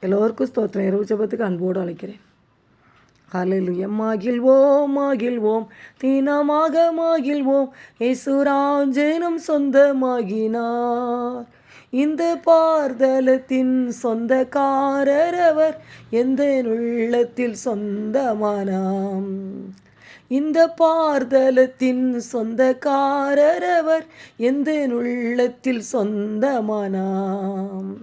எல்லோருக்கும் ஸ்தோத்திரம். இரவு ஜபத்துக்கு அன்போடு அழைக்கிறேன். ஹalleluya. மகிழ்வோம் மகிழ்வோம். தினமாக மகிழ்வோம். இயேசுராஜனும் சொந்தமாகினார் இந்த பார்தலத்தின் சொந்தக்காரர் அவர் எந்த உள்ளத்தில் சொந்தமானாம் இந்த பார்தலத்தின் சொந்தக்காரர் அவர் எந்த உள்ளத்தில் சொந்தமானாம்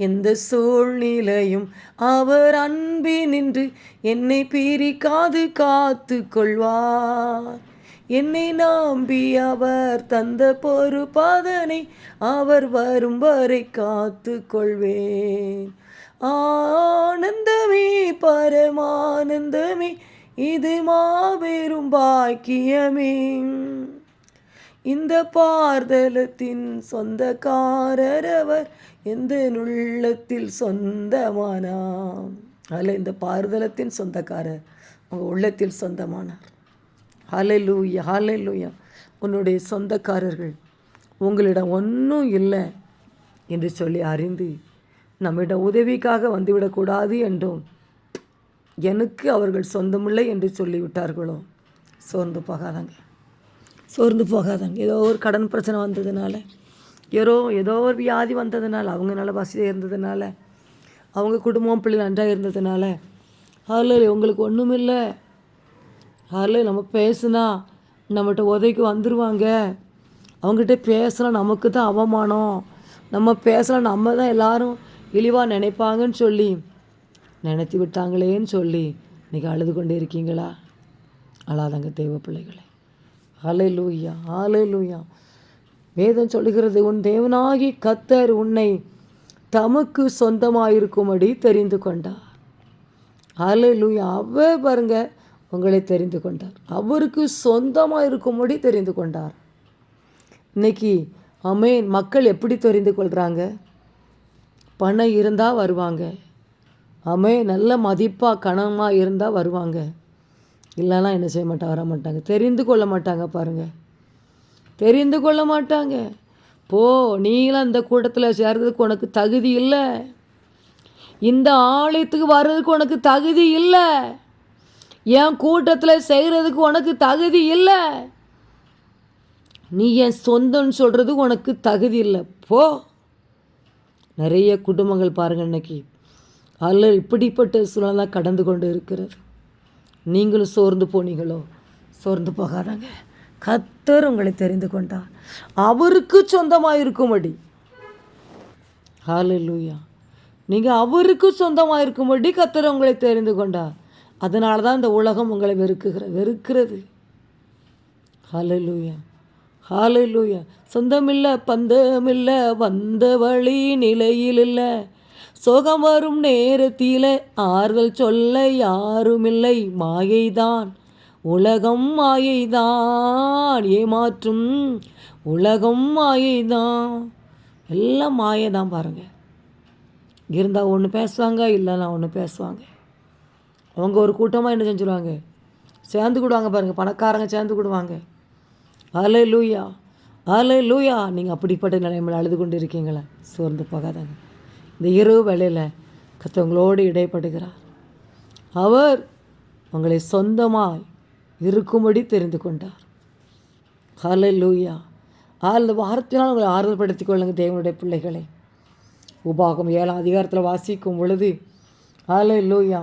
எந்த சூழ்நிலையும் அவர் அன்பினின்று என்னை பிரிக்காது காத்து கொள்வார். என்னை நம்பி அவர் தந்த பொறுப்பதனை அவர் வரும் வரை காத்து கொள்வேன். ஆனந்தமே பரமானந்தமே இது மாபெரும் பாக்கியமே. இந்த பார்தலத்தின் சொந்தக்காரரவர் எந்த உள்ளத்தில் சொந்தமானாம் அதில் இந்த பாறுதலத்தின் சொந்தக்காரர் உங்கள் உள்ளத்தில் சொந்தமானார். ஹலலூயா ஹலலூயா உன்னுடைய சொந்தக்காரர்கள் உங்களிடம் ஒன்றும் இல்லை என்று சொல்லி அறிந்து நம்மிடம் உதவிக்காக வந்துவிடக்கூடாது என்றும் எனக்கு அவர்கள் சொந்தமில்லை என்று சொல்லிவிட்டார்களோ சோர்ந்து போகாதாங்க. சோர்ந்து போகாதாங்க. ஏதோ ஒரு கடன் பிரச்சனை வந்ததுனால ஏதோ ஏதோ ஒரு வியாதி வந்ததுனால அவங்க நல்ல வசதியாக இருந்ததுனால அவங்க குடும்பம் பிள்ளை நன்றாக இருந்ததுனால அதில் உங்களுக்கு ஒன்றும் இல்லை அதில் நம்ம பேசுனா நம்மகிட்ட உதவிக்கு வந்துடுவாங்க அவங்ககிட்ட பேசுனா நமக்கு தான் அவமானம். நம்ம பேசலாம் நம்ம தான் எல்லாரும் இழிவாக நினைப்பாங்கன்னு சொல்லி நினைத்து விட்டாங்களேன்னு சொல்லி இன்றைக்கி அழுது கொண்டு இருக்கீங்களா? அழாதங்க தேவ பிள்ளைகளை. அலை லூயா ஹாலை லூயா வேதம் சொல்லுகிறது உன் தேவனாகி கத்தர் உன்னை தமக்கு சொந்தமாயிருக்கும்படி தெரிந்து கொண்டார். அலு லூயா அவர் பாருங்க உங்களை தெரிந்து கொண்டார். அவருக்கு சொந்தமாக இருக்கும்படி தெரிந்து கொண்டார். இன்னைக்கு அமேன் மக்கள் எப்படி தெரிந்து கொள்கிறாங்க பணம் இருந்தால் வருவாங்க. அமே நல்ல மதிப்பாக கனமாக இருந்தால் வருவாங்க. இல்லைன்னா என்ன செய்ய மாட்டாங்க வர மாட்டாங்க. தெரிந்து கொள்ள மாட்டாங்க பாருங்கள் தெரிந்து கொள்ள மாட்டாங்க. போ நீங்களும் அந்த கூட்டத்தில் சேர்றதுக்கு உனக்கு தகுதி இல்லை. இந்த ஆலயத்துக்கு வர்றதுக்கு உனக்கு தகுதி இல்லை. என் கூட்டத்தில் செய்கிறதுக்கு உனக்கு தகுதி இல்லை. நீ என் சொந்தம்னு சொல்கிறது உனக்கு தகுதி இல்லை. போ. நிறைய குடும்பங்கள் பாருங்கள் இன்னைக்கு. அல்ல இப்படிப்பட்ட சூழ்நிலை கடந்து கொண்டு இருக்கிறது. நீங்களும் சோர்ந்து போனீங்களோ? சோர்ந்து போகாதாங்க. கத்தர் உங்களை தெரிந்து கொண்டார். அவருக்கு சொந்தமாக இருக்கும்படி ஹாலூயா நீங்கள் அவருக்கு சொந்தமாக இருக்கும்படி கத்தர் உங்களை தெரிந்து கொண்டார். அதனால தான் இந்த உலகம் உங்களை வெறுக்குகிற வெறுக்கிறது. ஹalleluya. ஹalleluya. சொந்தமில்லை பந்தமில்லை வந்த வழி நிலையில் இல்லை சோகம் வரும் நேரத்தில் ஆறுதல் சொல்ல யாருமில்லை. மாயைதான். உலகம் மாயைதான் ஏமாற்றும் உலகம் மாயைதான். எல்லாம் மாயை தான் பாருங்கள் இருந்தால் ஒன்று பேசுவாங்க இல்லைன்னா ஒன்று பேசுவாங்க. அவங்க ஒரு கூட்டமாக என்ன செஞ்சுருவாங்க? சேர்ந்து கூடுவாங்க பாருங்கள் பணக்காரங்க சேர்ந்து கூடுவாங்க. அலை லூயா அலை லூயா நீங்கள் அப்படிப்பட்ட நிலைமையில் அழுது கொண்டு இருக்கீங்களா சோர்ந்து போகாதாங்க. இந்த இரவு வேலையில் கத்தவங்களோடு இடைப்படுகிறார். அவர் உங்களை சொந்தமாய் இருக்கும்படி தெரிந்து கொண்டார். ஹலை லூயா அந்த வார்த்தையினால் உங்களை ஆறுதல் படுத்திக் கொள்ளுங்க தேவனுடைய பிள்ளைகளை. உபாகம் ஏழாம் அதிகாரத்தில் வாசிக்கும் பொழுது ஹலை லூயா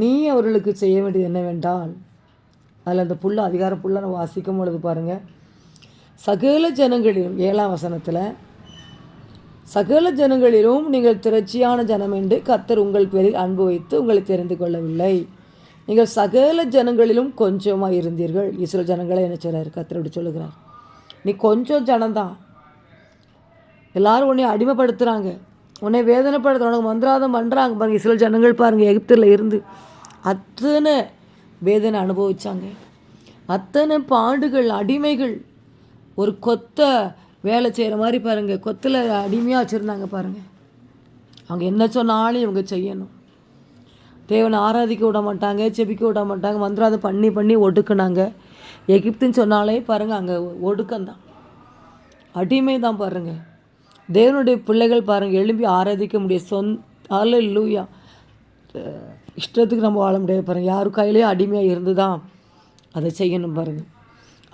நீ அவர்களுக்கு செய்ய வேண்டியது என்னவென்றால் அதில் அந்த புள்ள அதிகார புள்ள நம்ம வாசிக்கும் பொழுது பாருங்கள் சகல ஜனங்களிலும் ஏழாம் வசனத்தில் சகல ஜனங்களிலும் நீங்கள் திரட்சியான ஜனம் என்று கத்தர் உங்கள் பேரில் அன்பு வைத்து உங்களை தெரிந்து கொள்ளவில்லை. நீங்கள் சகல ஜனங்களிலும் கொஞ்சமாக இருந்தீர்கள். இஸ்ரோ ஜனங்களை என்ன சொல்கிறார் கத்தர் இப்படி சொல்லுகிறார். நீ கொஞ்சம் ஜனந்தான் எல்லாரும் உன்னை அடிமைப்படுத்துகிறாங்க உன்னை வேதனைப்படுத்துற உனக்கு மந்திராதம் பண்ணுறாங்க பாருங்க இஸ்ரோ ஜனங்கள் பாருங்கள் எகிப்தில் இருந்து அத்தனை வேதனை அனுபவிச்சாங்க. அத்தனை பாண்டுகள் அடிமைகள் ஒரு கொத்த வேலை செய்கிற மாதிரி பாருங்கள் கொத்தில் அடிமையாக வச்சுருந்தாங்க பாருங்கள் அவங்க என்ன சொன்னாலும் இவங்க செய்யணும். தேவனை ஆராதிக்க விட மாட்டாங்க செபிக்க விட மாட்டாங்க மந்திராதம் பண்ணி பண்ணி ஒடுக்குனாங்க. எகிப்துன்னு சொன்னாலே பாருங்கள் அங்கே ஒடுக்கம்தான். அடிமை தான் பாருங்கள் தேவனுடைய பிள்ளைகள் பாருங்கள் எழும்பி ஆராதிக்க முடிய சொந் அல்ல லூயா இஷ்டத்துக்கு நம்ம வாழ முடியாது பாருங்கள் யாரு கையிலேயும் அடிமையாக இருந்து தான் அதை செய்யணும் பாருங்கள்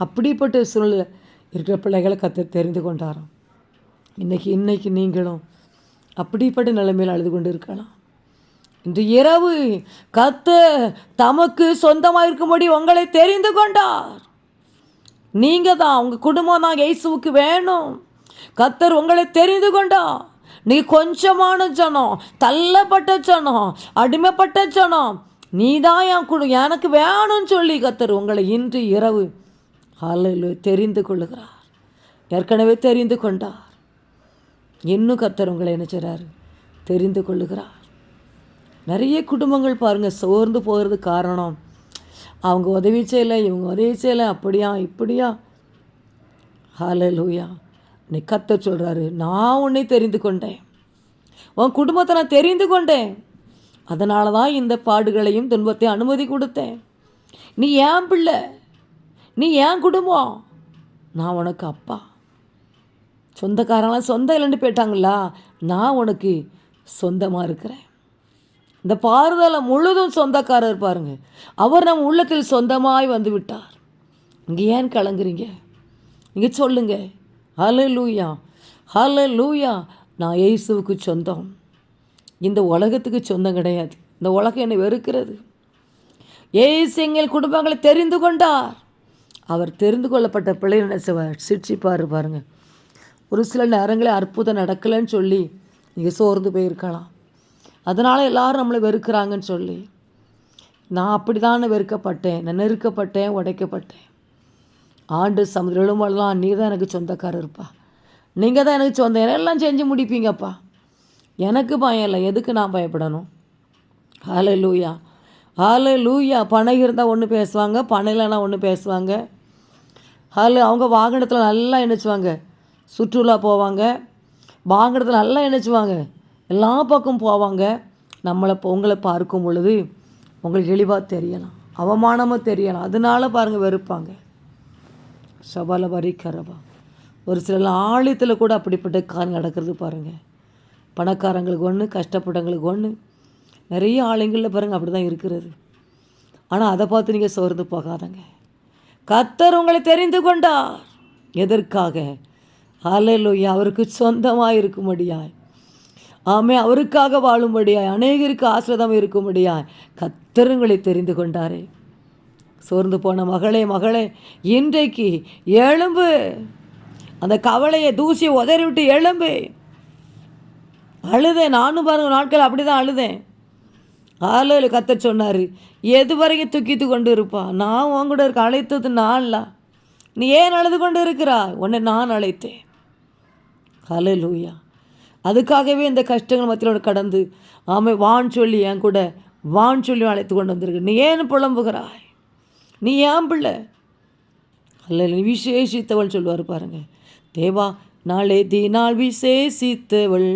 அப்படிப்பட்ட சூழ்நிலை இருக்கிற பிள்ளைகளை கற்று தெரிந்து கொண்டாராம். இன்றைக்கி இன்றைக்கி நீங்களும் அப்படிப்பட்ட நிலைமையில் அழுது கொண்டு இருக்கலாம். இன்று இரவு கத்த தமக்கு சொந்தமாக இருக்கும்படி உங்களை தெரிந்து கொண்டார். நீங்கள் தான் உங்கள் குடும்பம் தான் இயேசுவுக்கு வேணும். கத்தர் உங்களை தெரிந்து கொண்டா நீ கொஞ்சமான ஜனம் தள்ளப்பட்ட ஜனம் அடிமைப்பட்ட ஜனம். நீ தான் என் குடு எனக்கு வேணும்னு சொல்லி கத்தர் உங்களை இன்று இரவு காலையில் தெரிந்து கொள்ளுகிறார். ஏற்கனவே தெரிந்து கொண்டார். இன்னும் கத்தர் உங்களை என்ன செய்கிறார் தெரிந்து கொள்ளுகிறார். நிறைய குடும்பங்கள் பாருங்கள் சோர்ந்து போகிறது காரணம். அவங்க உதவி செய்யலை இவங்க உதவி செய்யலை அப்படியா இப்படியா? ஹalleluya. நீ கத்த சொல்கிறாரு நான் உன்னை தெரிந்து கொண்டேன். உன் குடும்பத்தை நான் தெரிந்து கொண்டேன். அதனால தான் இந்த பாடுகளையும் துன்பத்தையும் அனுமதி கொடுத்தேன். நீ ஏன் பிள்ளை? நீ ஏன் குடும்பம்? நான் உனக்கு அப்பா. சொந்தக்காரங்களாம் சொந்தம் இல்லைன்னு போயிட்டாங்களா? நான் உனக்கு சொந்தமாக இருக்கிறேன். இந்த பாறுதலை முழுதும் சொந்தக்காரர் பாருங்க. அவர் நம் உள்ளத்தில் சொந்தமாய் வந்து விட்டார் இங்கே ஏன் கலங்குறீங்க? இங்கே சொல்லுங்க. ஹல லூயா ஹல லூயா நான் இயேசுவுக்கு சொந்தம். இந்த உலகத்துக்கு சொந்தம் கிடையாது. இந்த உலகம் என்னை வெறுக்கிறது. ஏசு எங்கள் குடும்பங்களை தெரிந்து கொண்டார். அவர் தெரிந்து கொள்ளப்பட்ட பிள்ளை என்ன சிரிச்சிப்பார் பாருங்க. ஒரு சில நேரங்களில் அற்புதம் நடக்கலைன்னு சொல்லி நீங்கள் சோர்ந்து போயிருக்கலாம். அதனால் எல்லாரும் நம்மளை வெறுக்கிறாங்கன்னு சொல்லி. நான் அப்படி தானே வெறுக்கப்பட்டேன். நான் நெருக்கப்பட்டேன் உடைக்கப்பட்டேன். ஆண்டு சமுதிரம் எல்லாம் நீ தான் எனக்கு சொந்தக்காரர் இருப்பா. நீங்கள் தான் எனக்கு சொந்தம். எல்லாம் செஞ்சு முடிப்பீங்கப்பா. எனக்கு பயம் இல்லை. எதுக்கு நான் பயப்படணும்? ஹாலே லூயா ஹாலே லூயா பணம் இருந்தால் ஒன்று பேசுவாங்க. பணம் இல்லைன்னா ஒன்று பேசுவாங்க. ஹாலு அவங்க வாகனத்தில் நல்லா இணைச்சுவாங்க. சுற்றுலா போவாங்க. வாகனத்தில் நல்லா இணைச்சுவாங்க. எல்லா பக்கம் போவாங்க. நம்மளை இப்போ உங்களை பார்க்கும் பொழுது உங்களுக்கு இழிவாக தெரியலாம். அவமானமாக தெரியலாம். அதனால பாருங்கள் வெறுப்பாங்க. சபல வரி கரபா ஒரு சில ஆழத்தில் கூட அப்படிப்பட்ட காரியம் நடக்கிறது பாருங்கள் பணக்காரங்களுக்கு ஒன்று கஷ்டப்பட்டவங்களுக்கு ஒன்று நிறைய ஆளுங்களில் பாருங்கள் அப்படி தான் இருக்கிறது. ஆனால் அதை பார்த்து நீங்கள் சோர்ந்து போகாதங்க. கத்தர் உங்களை தெரிந்து கொண்டார். எதற்காக? ஹalleluya. அவருக்கு சொந்தமாக இருக்கும்படியாய். ஆமே அவருக்காக வாழும்படியாய் அநேகருக்கு ஆசிரதம் இருக்கும்படியாய் கத்திரங்களை தெரிந்து கொண்டாரே. சோர்ந்து போன மகளே மகளே இன்றைக்கு எழும்பு. அந்த கவலையை தூசியை உதறி விட்டு எழும்பு. அழுதேன். நானும் பாருங்க நாட்கள் அப்படி தான் அழுதேன். ஆலையில் கத்த சொன்னார் எது வரைக்கும் தூக்கித்து கொண்டு இருப்பா? நான் உன் கூட இருக்க அழைத்தது நான்ல. நீ ஏன் அழுது கொண்டு இருக்கிறா உன்னை நான் அழைத்தேன். ஹலோ லூயா அதுக்காகவே இந்த கஷ்டங்கள் மத்தியோட கடந்து ஆமை வான் சொல்லி என் கூட வான் சொல்லி அழைத்து கொண்டு வந்திருக்கு. நீ ஏன் புலம்புகிறாய்? நீ ஏன் பிள்ளை? அல்ல நீ விசேஷித்தவள் சொல்லுவார் பாருங்க. தேவா நாளே தினால் விசேஷித்தவள்.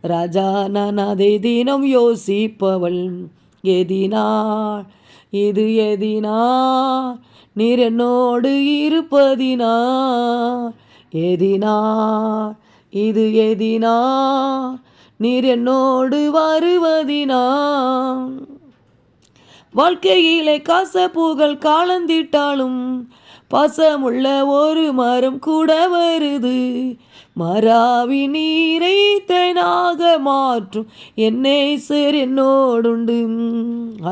ராஜா நான் தினம் யோசிப்பவள். எதினாள் இது எதினா நீர் என்னோடு இருப்பதினா எதினா இது எதினா நீர் என்னோடு வருவதினா வாழ்க்கையிலே காசப்பூகள் காலந்திட்டாலும் பாசமுள்ள ஒரு மரம் கூட வருது. மராவி நீரை தேனாக மாற்றும் என்னை சேர் என்னோடுண்டு.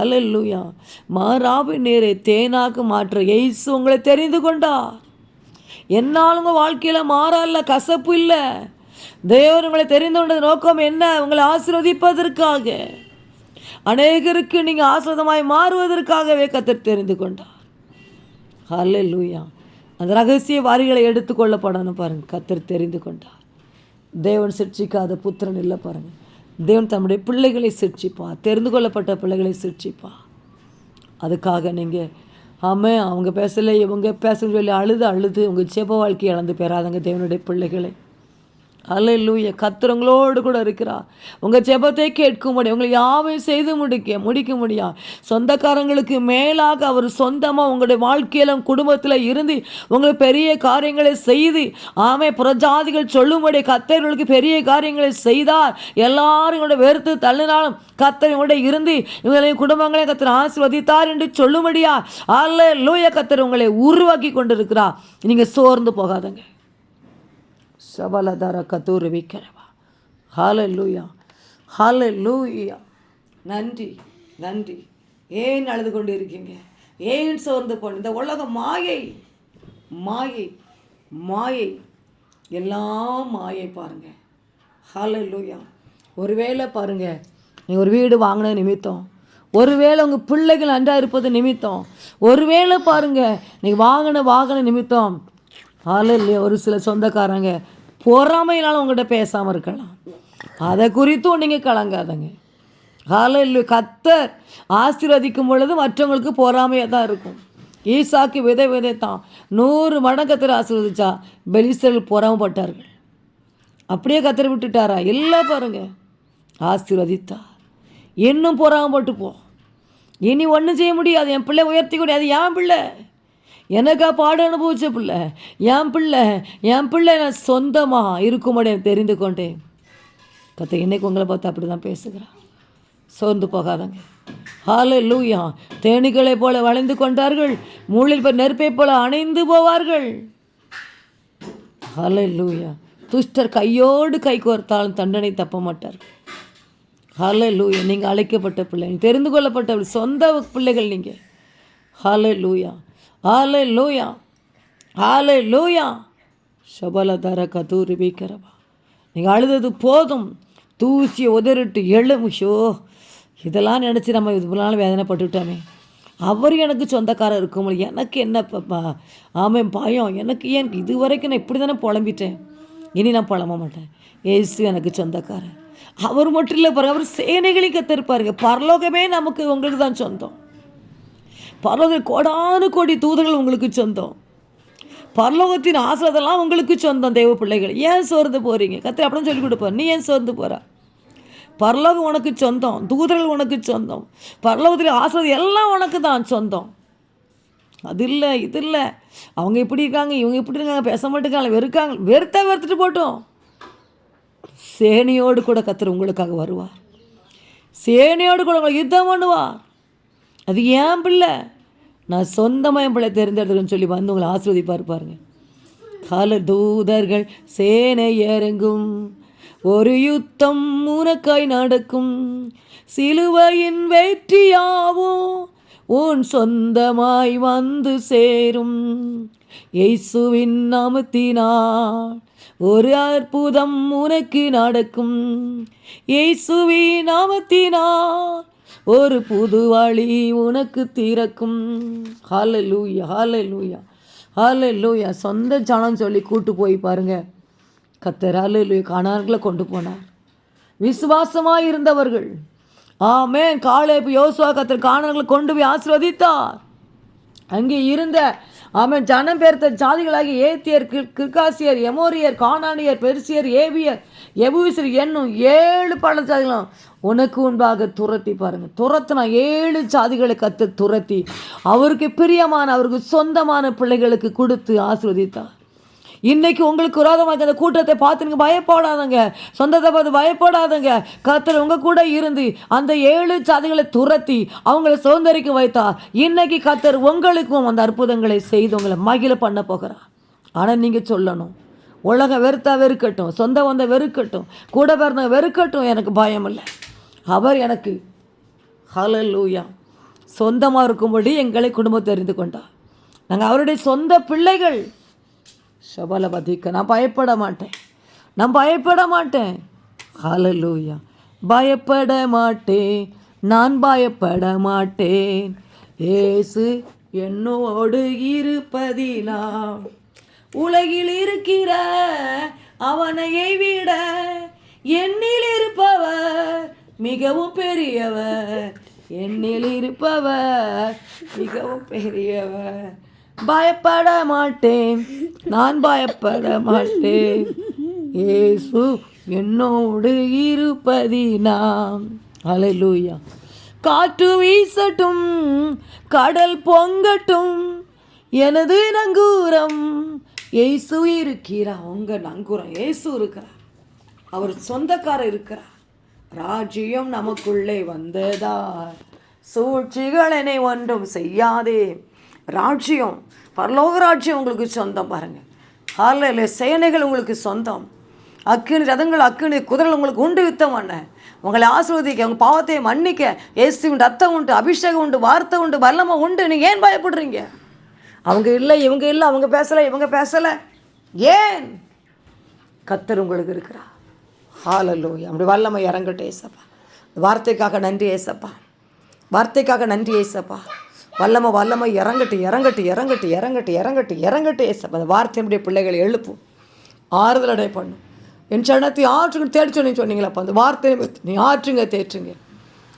அலல்லுயா மராவி நீரை தேனாக மாற்ற எய்சு உங்களை தெரிந்து கொண்டா என்னால் உங்கள் வாழ்க்கையில் மாறல்ல கசப்பு இல்லை. தேவன் உங்களை தெரிந்து கொண்டது நோக்கம் என்ன? உங்களை ஆசீர்வதிப்பதற்காக. அநேகருக்கு நீங்கள் ஆசிரதமாய் மாறுவதற்காகவே கத்தர் தெரிந்து கொண்டார். ஹலே லூயா அந்த ரகசிய வாரிகளை எடுத்துக்கொள்ளப்படணும் பாருங்கள் கத்தர் தெரிந்து கொண்டார். தேவன் சிற்சிக்காத புத்திரன் இல்லை பாருங்கள் தேவன் தம்முடைய பிள்ளைகளை சிற்சிப்பா தெரிந்து கொள்ளப்பட்ட பிள்ளைகளை சிற்சிப்பா அதுக்காக நீங்கள் ஆமாம் அவங்க பேசலை இவங்க பேச சொல்லி அழுது அழுது உங்கள் ஜெப வாழ்க்கையை இழந்து பெறாதங்க தேவனுடைய பிள்ளைகளை. அல்லூய கத்துறவங்களோடு கூட இருக்கிறா உங்கள் ஜெபத்தை கேட்கும்படி உங்களை யாவையும் செய்து முடிக்க முடிக்க முடியும் சொந்தக்காரங்களுக்கு மேலாக அவர் சொந்தமாக உங்களுடைய வாழ்க்கையிலும் குடும்பத்தில் இருந்து உங்களுக்கு பெரிய காரியங்களை செய்து ஆமை புறஜாதிகள் சொல்லும்படி கத்தர்களுக்கு பெரிய காரியங்களை செய்தார். எல்லாரும் இவங்களோட வெறுத்து தள்ளினாலும் கத்தர் இவங்களோட இருந்து இவங்களையும் குடும்பங்களையும் கத்தர் ஆசிர்வதித்தார் என்று சொல்லும்படியா? அல்ல லூய கத்தர் உங்களை உருவாக்கி கொண்டிருக்கிறார். நீங்கள் சோர்ந்து போகாதங்க. சபலதர கத்தூர் விக்கிறவா ஹால லூயா ஹால லூயா நன்றி நன்றி. ஏன் அழுது கொண்டு இருக்கீங்க ஏன் சோர்ந்து போன? இந்த உலகம் மாயை மாயை மாயை. எல்லாம் மாயை பாருங்க. ஹால லூயா ஒருவேளை பாருங்க நீ ஒரு வீடு வாங்கின நிமித்தம் ஒருவேளை உங்கள் பிள்ளைகள் அன்றா இருப்பது நிமித்தம் ஒருவேளை பாருங்கள் நீ வாங்கின வாகன நிமித்தம். ஆள் இல்லையா ஒரு சில சொந்தக்காரங்க பொறாமையினால் உங்கள்கிட்ட பேசாமல் இருக்கலாம். அதை குறித்தும் நீங்கள் கலங்காதங்க. காலையில் கத்தர் ஆசீர்வதிக்கும் பொழுது மற்றவங்களுக்கு பொறாமையாக தான் இருக்கும். ஈசாக்கு விதை விதைத்தான். நூறு மடங்கு கத்தர் ஆசீர்வதிச்சா பெலிசர்கள் பொறாமப்பட்டார்கள் அப்படியே கத்தரை விட்டுட்டாரா? எல்லாம் பாருங்க. ஆசீர்வதித்தார். இன்னும் பொறாமப்பட்டு போ இனி ஒன்றும் செய்ய முடியாது. என் பிள்ளை உயர்த்தி கூடாது என் பிள்ளை. எனக்கா பாடம் அனுபவிச்ச பிள்ளை. என் பிள்ளை என் பிள்ளை நான் சொந்தமாக இருக்கும்படி தெரிந்து கொண்டேன். கத்த இன்னைக்கு உங்களை பார்த்து அப்படி தான் பேசுகிறான் சோர்ந்து போகாதங்க. ஹாலே லூயா தேனீக்களைப் போல வளைந்து கொண்டார்கள். மூளில் போய் நெருப்பை போல அணைந்து போவார்கள். ஹாலே லூயா துஷ்டர் கையோடு கை கோர்த்தாலும் தண்டனை தப்ப மாட்டார்கள் ஹாலே லூயா நீங்கள் அழைக்கப்பட்ட பிள்ளைகள் தெரிந்து கொள்ளப்பட்ட சொந்த பிள்ளைகள் நீங்கள் ஹாலே லூயா ஆலை லூயா ஆலை லூயா சபலதர கதூரி வைக்கிறவா நீங்கள் அழுதது போதும். தூசியை உதறிட்டு எழும் ஷோ இதெல்லாம் நினச்சி நம்ம இதுபோலாம் வேதனைப்பட்டுட்டோமே. அவர் எனக்கு சொந்தக்காரர் இருக்கும் எனக்கு என்ன பப்பா ஆமாம் பயம். எனக்கு ஏன் இது வரைக்கும் நான் இப்படி தானே புலம்பிட்டேன்? இனி நான் புலம்ப மாட்டேன். ஏசு எனக்கு சொந்தக்காரர். அவர் மட்டும் இல்லை பாருங்க அவர் சேனைகளையும் கத்திருப்பாருங்க. பரலோகமே நமக்கு உங்களுக்கு தான் சொந்தம். பரலோக கோடானு கோடி தூதர்கள் உங்களுக்கு சொந்தம். பரலோகத்தின் ஆசிரதெல்லாம் உங்களுக்கு சொந்தம் தெய்வ பிள்ளைகள். ஏன் சோர்ந்து போகிறீங்க கத்திரி அப்படின்னு சொல்லி கொடுப்பார். நீ ஏன் சோர்ந்து போகிற பரலோகம் உனக்கு சொந்தம் தூதர்கள் உனக்கு சொந்தம். பரலோகத்தில் ஆசிரதம் எல்லாம் உனக்கு தான் சொந்தம். அது இல்லை இது இல்லை. அவங்க இப்படி இருக்காங்க இவங்க இப்படி இருக்காங்க பேச மாட்டேங்காங்க வெறுக்காங்க. வெறுத்தா வெறுத்துட்டு போட்டோம். சேனையோடு கூட கத்துற உங்களுக்காக வருவார். சேனையோடு கூட உங்களுக்கு யுத்தம் பண்ணுவார். அது ஏன் பிள்ளை? நான் சொந்தமாக என் பிள்ளை தெரிந்தெடுத்துக்கன்னு சொல்லி வந்து உங்களை ஆஸ்வதிப்பார் பாருங்க. கால தூதர்கள் சேனை இறங்கும். ஒரு யுத்தம் உனக்காய் நடக்கும். சிலுவையின் வெற்றியாவும் உன் சொந்தமாய் வந்து சேரும். இயேசுவின் நாமத்தினால் ஒரு அற்புதம் உனக்கு நடக்கும். இயேசுவின் நாமத்தினால் ஒரு புது வழி உனக்கு திறக்கும். ஹால லூயா ஹால லூயா ஹால லூயா சொந்த ஜனம் சொல்லி கூட்டு போய் பாருங்க. கத்தர் ஹால லூயா காணார்களை கொண்டு போனார். விசுவாசமாக இருந்தவர்கள். ஆமே காலை இப்போ யோசுவா கத்தர் காணார்களை கொண்டு போய் ஆசிர்வதித்தார். அங்கே இருந்த அவன் ஜனம் பெயர்த்த ஜாதிகளாகி ஏத்தியர் கிர்காசியர் எமோரியர் கானானியர் பெருசியர் ஏவியர் எபூசர் என்னும் ஏழு பல ஜாதிகளும் உனக்கு உண்பாக துரத்தி பாருங்க. துரத்தினா ஏழு சாதிகளை கத்து துரத்தி அவருக்கு பிரியமான அவருக்கு சொந்தமான பிள்ளைகளுக்கு கொடுத்து ஆசிர்வதித்தார். இன்னைக்கு உங்களுக்கு விரோதமாக அந்த கூட்டத்தை பார்த்துங்க பயப்படாதங்க. சொந்தத்தை பார்த்து பயப்படாதங்க. கத்தர் உங்கள் கூட இருந்து அந்த ஏழு சாதிகளை துரத்தி அவங்கள சுதந்திரிக்க வைத்தா இன்னைக்கு கத்தர் உங்களுக்கும் அந்த அற்புதங்களை செய்து உங்களை மகிழ பண்ண போகிறார். ஆனால் நீங்கள் சொல்லணும். உலகம் வெறுத்தா வெறுக்கட்டும். சொந்த வந்த வெறுக்கட்டும். கூட பிறந்த வெறுக்கட்டும். எனக்கு பயம் இல்லை அவர் எனக்கு ஹலலூயா சொந்தமாக இருக்கும்படி எங்களை குடும்பத்தை தெரிந்து கொண்டார். நாங்கள் அவருடைய சொந்த பிள்ளைகள். சபலபதிக்க நான் பயப்பட மாட்டேன். நான் பயப்பட மாட்டேன். ஹலலூயா பயப்பட மாட்டேன். நான் பயப்பட மாட்டேன். ஏசு என்னோடு இருப்பதினால் உலகில் இருக்கிற அவனையை விட என்னில் இருப்பவர் மிகவும் பெரியவர் என்னில் இருப்பவர். மிகவும் பெரியவர். பயப்பட மாட்டேன். நான் பயப்பட மாட்டேன். ஏசு என்னோடு இருப்பதினாம். அலையூயா காற்று வீசட்டும் கடல் பொங்கட்டும். எனது நங்கூரம் ஏசு இருக்கிறார். உங்க நங்கூரம் ஏசு இருக்கிறார். அவர் சொந்தக்காரர் இருக்கிறார். ராஜ்யம் நமக்குள்ளே வந்ததார் சூழ்ச்சிகள் என்னை ஒன்றும் செய்யாதே. ராஜ்யம் பரலோக ராஜ்யம் உங்களுக்கு சொந்தம் பாருங்கள் ஹாலில் சேனைகள் உங்களுக்கு சொந்தம். அக்கினி ரதங்கள் அக்கினி குதிரை உங்களுக்கு உண்டு யுத்தம் பண்ண. உங்களை ஆசிர்வதிக்க உங்கள் பாவத்தை மன்னிக்க இயேசுவின் ரத்தம் உண்டு அபிஷேகம் உண்டு வார்த்தை உண்டு வல்லமை உண்டு. நீங்கள் ஏன் பயப்படுறீங்க? அவங்க இல்லை இவங்க இல்லை அவங்க பேசலை இவங்க பேசலை. ஏன்? கத்தர் உங்களுக்கு இருக்கிறா ஹாலலூயா. அப்படி வல்லமை இறங்கட்டும் ஏசப்பா. வார்த்தைக்காக நன்றி ஏசப்பா. வார்த்தைக்காக நன்றி ஏசப்பா. வல்லமை வல்லமை இறங்கட்டு இறங்கட்டு இறங்கட்டு இறங்கட்டு இறங்கட்டு இறங்கட்டு ஏசப்பா. அந்த வார்த்தையினுடைய பிள்ளைகளை எழுப்பும். ஆறுதலடை பண்ணும். என் சனத்தை ஆற்றுங்க தேடிச்சோன்னு சொன்னீங்களப்பா. அந்த வார்த்தையை நீ ஆற்றுங்க தேற்றுங்க.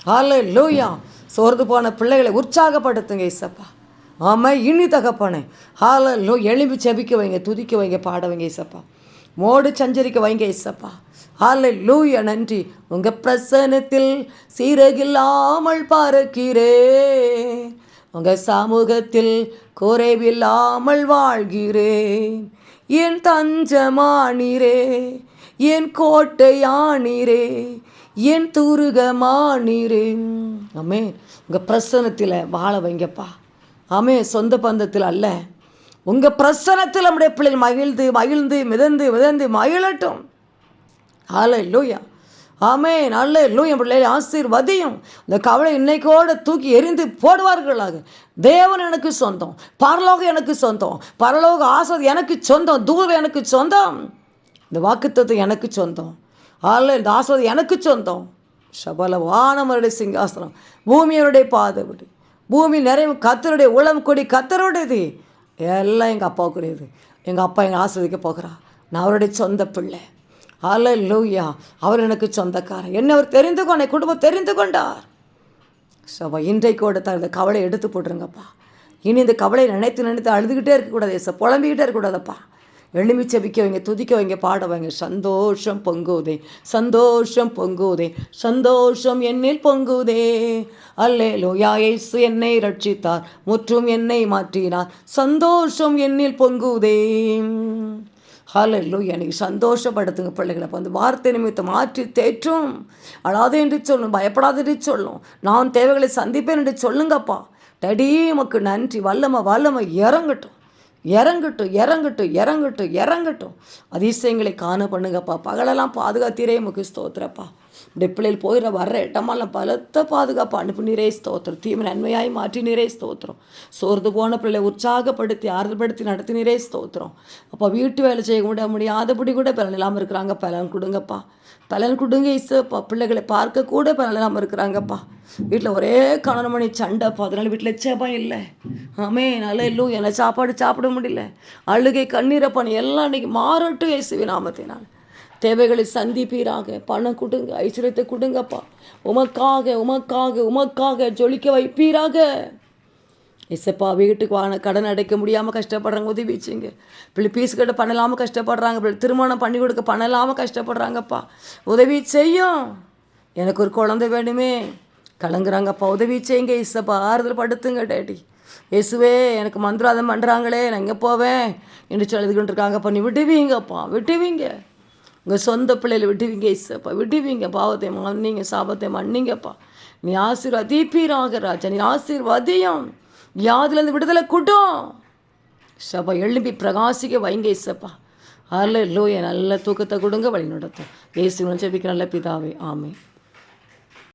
ஹால லூயா சோர்ந்து போன பிள்ளைகளை உற்சாகப்படுத்துங்க ஏசப்பா. ஆமாம் இனி தகப்பானே. ஹால லோ எலும்பி செபிக்க வைங்க துதிக்க வைங்க பாட வைங்க ஏசப்பா. மோடு சஞ்சரிக்க வைங்க ஏசப்பா. ஆலை லூயா நன்றி. உங்கள் பிரசனத்தில் சீரகில்லாமல் பார்க்கிறே. உங்கள் சமூகத்தில் குறைவில்லாமல் வாழ்கிறேன் என் தஞ்சமானீரே என் கோட்டையானீரே என் துருகமானீரே. ஆமே உங்கள் பிரசனத்தில் வாழ வைங்கப்பா. ஆமே சொந்த பந்தத்தில் அல்ல. உங்கள் பிரசனத்தில் நம்முடைய பிள்ளைகள் மகிழ்ந்து மகிழ்ந்து மிதந்து மிதந்து மகிழட்டும். ஹால லூயா ஆமே நல்ல லூயம் பிள்ளைகளை. ஆசீர்வதியும். இந்த கவலை இன்னைக்கோட தூக்கி எரிந்து போடுவார்களாக. தேவன் எனக்கு சொந்தம். பரலோகம் எனக்கு சொந்தம். பரலோக ஆசை எனக்கு சொந்தம். தூரம் எனக்கு சொந்தம். இந்த வாக்குத்தத்தை எனக்கு சொந்தம். ஆல இந்த ஆஸ்வதி எனக்கு சொந்தம். சபல வானமருடைய சிங்காசனம். பூமியருடைய பாதவிடு. பூமி நிறைவு கத்தருடைய உளம் கொடி கத்தருடையது. எல்லாம் எங்கள் அப்பாவுக்குரியது. எங்கள் அப்பா எங்கள் ஆஸ்வதிக்க போகிறா நான் அவருடைய சொந்த பிள்ளை. அல லூயா அவர் எனக்கு சொந்தக்காரர். என்ன அவர் தெரிந்து கொண்ட குடும்பம் தெரிந்து கொண்டார். சபா இன்றைக்கோட தகுந்த கவலை எடுத்து போட்டுருங்கப்பா. இனி இந்த கவலை நினைத்து நினைத்து அழுதுகிட்டே இருக்கக்கூடாது. ஏச புலம்பிக்கிட்டே இருக்கக்கூடாதப்பா. எலுமிச்சை விற்க வைங்க துதிக்க வைங்க பாட வைங்க. சந்தோஷம் பொங்குதே சந்தோஷம் பொங்குதே சந்தோஷம் என்னில் பொங்குதே. அல்லே லோயா இயேசு என்னை ரட்சித்தார் முற்றும் என்னை மாற்றினார். சந்தோஷம் என்னில் பொங்குதே. ஹலோ எனக்கு சந்தோஷப்படுத்துங்க பிள்ளைகளை. அப்போ அந்த வார்த்தை நிமித்தம் மாற்றி தேற்றும். அழாதே என்று சொல்லும் பயப்படாது என்று சொல்லும். நான் தேவைகளை சந்திப்பேன் என்று சொல்லுங்கப்பா. டடி உமக்கு நன்றி. வல்லமை வல்லமை. இறங்கட்டும். இறங்கட்டும் இறங்கட்டும் இறங்கட்டும் இறங்கட்டும். அதிசயங்களை காண பண்ணுங்கப்பா. பகலெல்லாம் பாதுகாத்தீரே முக்கு ஸ்தோத்திரப்பா. இப்படி பிள்ளைகள் போயிட வர்ற இடமெல்லாம் பலத்த பாதுகாப்பு அனுப்பி நீரே ஸ்தோத்திரம் தீமை நன்மையாய் மாற்றி நீரே ஸ்தோத்திரம் சோர்ந்து போன பிள்ளை உற்சாகப்படுத்தி ஆறுதல்படுத்தி நடத்தி நீரே ஸ்தோத்திரம் அப்போ வீட்டு வேலை செய்ய கூட முடியாதபடி கூட பலன் இல்லாமல் இருக்கிறாங்க பலன் கொடுங்கப்பா பலன் கொடுங்க இசப்பா பிள்ளைகளை பார்க்க கூட பலன் இல்லாமல் இருக்கிறாங்கப்பா வீட்டில் ஒரே கணவன் மணி சண்டைப்பா அதனால வீட்டில் சேபம் இல்லை ஆமே நல்ல இல்லும் என்ன சாப்பாடு சாப்பிட முடியல அழுகை கண்ணீரப்பான் எல்லாம் இன்னைக்கு மாறட்டும் இயேசுவி நாமத்தினால் தேவைகளை சந்திப்பீராக. பணம் கொடுங்க ஐஸ்வர்யத்தை கொடுங்கப்பா. உமக்காக உமக்காக உமக்காக ஜொலிக்க வைப்பீராக. இசப்பா வீட்டுக்கு வாங்க கடன் அடைக்க முடியாமல் கஷ்டப்படுறாங்க உதவி வச்சுங்க. பிள்ளை பீஸ் கட்ட பண்ணலாமல் கஷ்டப்படுறாங்க பிள்ளை திருமணம் பண்ணி கொடுக்க பண்ணலாமல் கஷ்டப்படுறாங்கப்பா. உதவி செய்யும். எனக்கு ஒரு குழந்தை வேணுமே. கலங்குறாங்கப்பா உதவி செய்யுங்க இசப்பா ஆறுதல் படுத்துங்க டேடி. இயேசுவே எனக்கு மந்திராதம் பண்ணுறாங்களே நான் எங்கே போவேன்? என்று சொல்லிக்கிட்டு இருக்காங்கப்பா. நீ விட்டுவீங்கப்பா விட்டுவீங்க. உங்கள் சொந்த பிள்ளைகளை விடுவீங்க இசப்பா விடுவீங்க பாவத்தை மன்னிங்க சாபத்தை மன்னிங்கப்பா. நீ ஆசீர்வதிப்பீராக ராஜா நீ ஆசீர்வதியும். யாதுலேருந்து விடுதலை கூட்டும் சபா எழுப்பி பிரகாசிக்க வைங்க இசப்பா. அல்ல லோய நல்ல தூக்கத்தை கொடுங்க வழி நடத்தும் ஏசு ஜெபிக்க நல்ல பிதாவே ஆமே